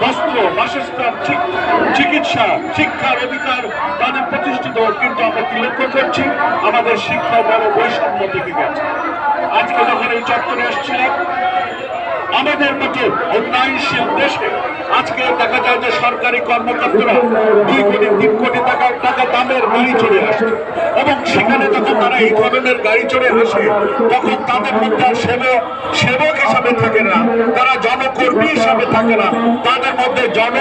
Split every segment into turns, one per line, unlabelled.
বস্ত্র বাসস্থান চিক- চিকিৎসা, শিক্ষার অধিকার তাদের প্রতিষ্ঠিত কিন্তু আমরা কি লক্ষ্য করছি? আমাদের শিক্ষা বড় বৈষম্য থেকে গেছে। আজকে যখন এই চত্বরে এসেছিলাম আমাদের মতো উন্নয়নশীল দেশে আজকে দেখা যায় যে সরকারি কর্মকর্তারা দুই কোটি, তিন কোটি টাকা টাকা দামের গাড়ি চড়ে আসে। এবং সেখানে যখন তারা এই ধরনের গাড়ি চড়ে আসে, তখন তাদের মধ্যে সেবক সেবক হিসাবে থাকে না। তারা জনকর্মী হিসাবে থাকে না। তাদের মধ্যে জন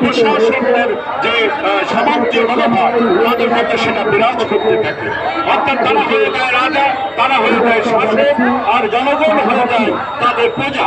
প্রশাসনের যে সামন্তীয় মনোভাব, তাদের মধ্যে সেটা বিরাজ করতে থাকে। অর্থাৎ তারা হয়ে যায় রাজা, তারা হয়ে যায় শাসক, আর জনগণ হয়ে যায় তাদের প্রজা।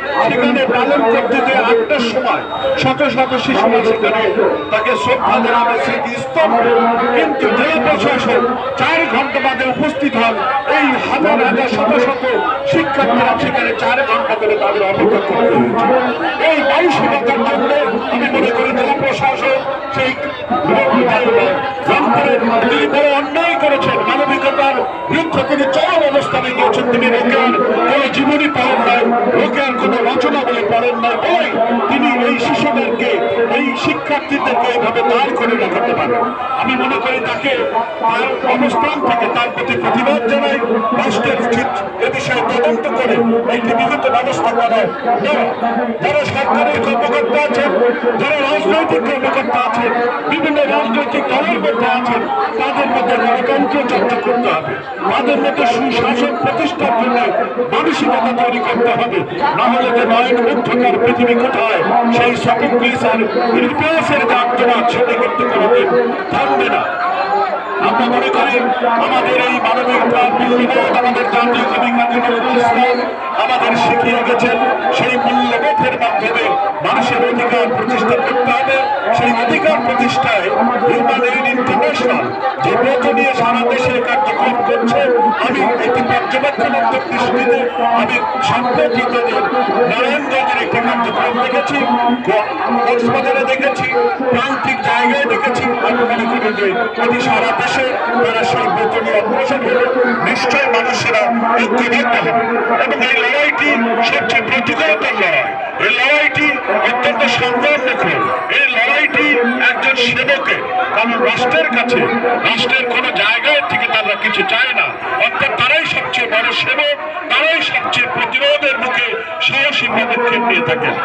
সেখানে পালন করতে যে আটটার সময়, শত শত শিশুরা সেখানে তাকে শ্রদ্ধা জানাবে স্মৃতিস্তম্ভ কিন্তু জেলা প্রশাসন চার ঘণ্টা বাদে উপস্থিত হন এই হাজার হাজার শত শত শিক্ষার্থীরা সেখানে চার ঘণ্টা ধরে তাদের অপেক্ষা করতে এই মানসিকতার জন্য আমি মনে করি জেলা প্রশাসন সেই অন্যায় বিরুদ্ধে তিনি চরম অবস্থানে গিয়েছেন তিনি রোকেয়ার। কোনো জীবনী পড়েন নাই। রোকেয়ার কোনো রচনা বলে পড়েন নাই। বলে তিনি এই শিশুদেরকে, এই শিক্ষার্থীদেরকে এইভাবে দাঁড় করে রাখাতে পারেন। আমি মনে করি তাকে তার অবস্থান থেকে তার প্রতি প্রতিবাদ জানাই, রাষ্ট্রের উচিত এ বিষয়ে তদন্ত করে একটি বিগত ব্যবস্থা করা যারা সরকারের কর্মকর্তা আছেন, যারা রাজনৈতিক কর্মকর্তা আছেন বিভিন্ন রাজনৈতিক দলের মধ্যে আছেন, তাদের মধ্যে গণতন্ত্র চর্চা করতে হবে। তাদের মধ্যে সুশাসন প্রতিষ্ঠার জন্য মানসিকতা তৈরি করতে হবে। না হলে যে নয়ন মুগ্ধকার পৃথিবী কোথায়, সেই সফোক্লিস আর ইউরোপিয়াসের যে আত্মনাথ সেটা কিন্তু কোনোদিন থামবে না। আমরা মনে করি আমাদের এই মানবিকতা মূল্যবোধ আমাদের জাতীয় কবি কাজী আমাদের শিখিয়ে গেছেন সেই মূল্যবোধের মাধ্যমে মানুষের অধিকার প্রতিষ্ঠা সেই প্রতিষ্ঠায় হিউম্যান এইড ইন্টারন্যাশনাল যে ব্রত নিয়ে সারা দেশে কার্যক্রম করছে, আমি একটি পর্যবেক্ষণাত্মক দৃষ্টিতে আমি সম্প্রতি তাদের নারায়ণগঞ্জের একটি কার্যক্রম দেখেছি কক্সবাজারে দেখেছি, প্রান্তিক জায়গায় দেখেছি, আমি মনে করি যে এটি সারা দেশে তারা সেই ব্রত নিয়ে অগ্রসর হলে নিশ্চয় মানুষেরা ঐক্যবদ্ধ হবে। এবং এই লড়াইটি সবচেয়ে প্রতিকূলতার লড়াই। এই লড়াইটি অত্যন্ত সংগ্রামমুখর এই রাষ্ট্রের কাছে, রাষ্ট্রের কোনো জায়গায় থেকে তারা কিছু চায় না। অর্থাৎ তারাই সবচেয়ে বড় সেবক, তারাই সবচেয়ে প্রতিরোধের মুখে সাহসী পদক্ষেপ নিয়ে থাকেন।